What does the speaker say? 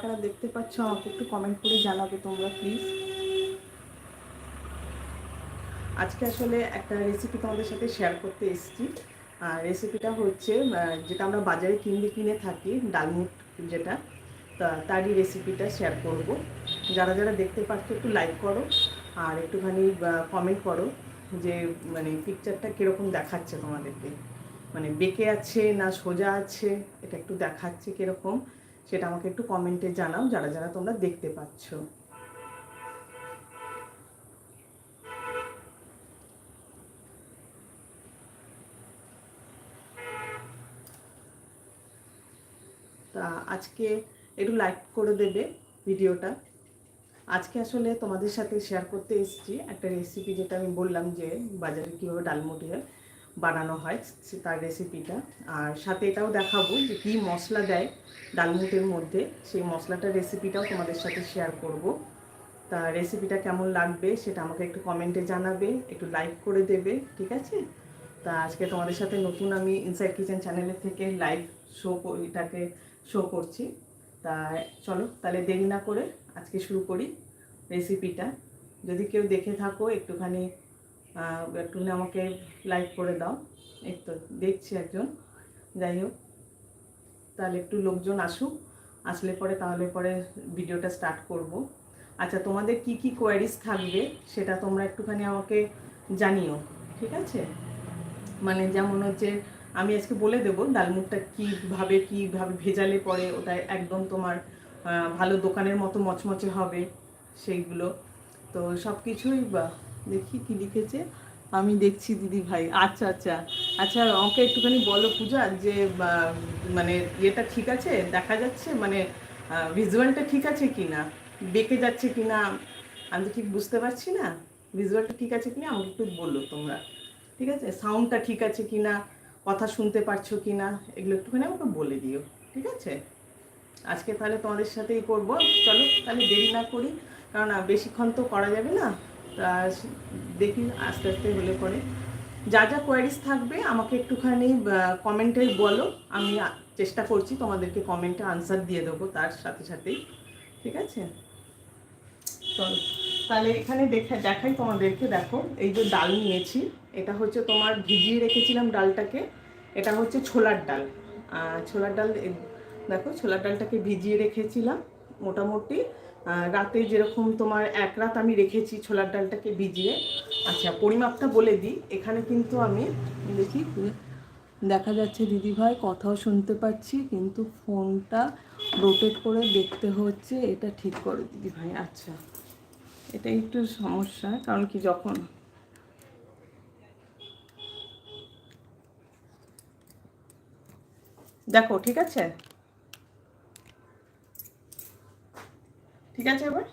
কারা দেখতে পাচ্ছ, আমাকে একটু কমেন্ট করে জানাবে তোমরা প্লিজ আজকে আসলে একটা রেসিপি তোমাদের সাথে শেয়ার করতে এসেছি। রেসিপিটা হচ্ছে যেটা আমরা বাজারে কিনলে কিনে থাকি ডালমুট যেটা তারই রেসিপিটা শেয়ার করব। যারা যারা দেখতে পাচ্ছ, একটু লাইক করো, আর একটুখানি কমেন্ট করো যে মানে পিকচারটা কীরকম দেখাচ্ছে তোমাদেরকে। মানে বেঁকে আছে না সোজা আছে, এটা একটু দেখাচ্ছে কীরকম। সেটা আমাকে একটু কমেন্টে জানাও, যারা যারা তোমরা দেখতে পাচ্ছ। তা আজকে একটু লাইক করে দেবে ভিডিওটা। আজকে আসলে তোমাদের সাথে শেয়ার করতে এসেছি একটা রেসিপি যেটা আমি বললাম যে বাজারে কীভাবে ডালমুটিয়া বানানো হয় তার রেসিপিটা আর সাথে এটাও দেখাবো যে কী মশলা দেয় ডালমুটের মধ্যে। সেই মশলাটার রেসিপিটাও তোমাদের সাথে শেয়ার করব। তা রেসিপিটা কেমন লাগবে সেটা আমাকে একটু কমেন্টে জানাবে, একটু লাইক করে দেবে, ঠিক আছে? তা আজকে তোমাদের সাথে নতুন আমি ইনসাইড কিচেন চ্যানেলের থেকে লাইভ শো এটাকে শো করছি। তা চলো, তাহলে দেরি না করে আজকে শুরু করি রেসিপিটা যদি কেউ দেখে থাকো একটুখানি একটুখানি আমাকে লাইক করে দাও। এই তো, দেখছি একজন। যাই হোক, তাহলে একটু লোকজন আসুক। আসলে পরে, তাহলে পরে ভিডিওটা স্টার্ট করব। আচ্ছা তোমাদের কি কি কোয়ারিজ থাকবে সেটা তোমরা একটুখানি আমাকে জানিও, ঠিক আছে? মানে যেমন হচ্ছে, আমি আজকে বলে দেবো ডালমুখটা কীভাবে কীভাবে ভেজালে পরে ওটা একদম তোমার ভালো দোকানের মতো মচমচে হবে, সেইগুলো। তো সব কিছুই বা দেখি কি লিখেছে। আমি দেখছি দিদি ভাই। আচ্ছা আচ্ছা। আচ্ছা আমাকে একটুখানি বলো পূজা যে মানে ইয়েটা ঠিক আছে? দেখা যাচ্ছে? মানে ভিজুয়ালটা ঠিক আছে কি না বেঁকে যাচ্ছে কি না আমি তো ঠিক বুঝতে পারছি না। ভিজুয়ালটা ঠিক আছে কি না আমাকে একটু বলল তোমরা। ঠিক আছে? সাউন্ডটা ঠিক আছে কি না কথা শুনতে পারছ কি না এগুলো একটুখানি আমাকে বলে দিও। ঠিক আছে? আজকে তাহলে তোমাদের সাথেই করব। চলো, তাহলে দেরি না করি। কারণ বেশিক্ষণ তো করা যাবে না। তা দেখি আস্তে আস্তে হলে পরে। যা যা কোয়ারিজ থাকবে, আমাকে একটুখানি কমেন্টে বলো। আমি চেষ্টা করছি তোমাদেরকে কমেন্টে আনসার দিয়ে দেবো তার সাথে সাথেই। ঠিক আছে? চলো, তাহলে এখানে দেখে, দেখাই তোমাদেরকে, দেখো, এই যে ডাল নিয়েছি, এটা হচ্ছে তোমার ভিজিয়ে রেখেছিলাম ডালটাকে। এটা হচ্ছে ছোলার ডাল। ছোলার ডাল দেখো, ছোলার ডালটাকে ভিজিয়ে রেখেছিলাম। মোটামুটি। রাতে যেরকম তোমার এক রাত আমি রেখেছি ছোলার ডালটাকে ভিজিয়ে। আচ্ছা পরিমাপটা বলে দিই। এখানে কিন্তু আমি দেখি, দেখা যাচ্ছে দিদিভাই কথাও শুনতে পাচ্ছি, কিন্তু ফোনটা রোটেট করে দেখতে হচ্ছে, এটা ঠিক করো দিদিভাই। আচ্ছা এটা একটু সমস্যা, কারণ কি যখন দেখো, ঠিক আছে? ঠিক আছে এবার?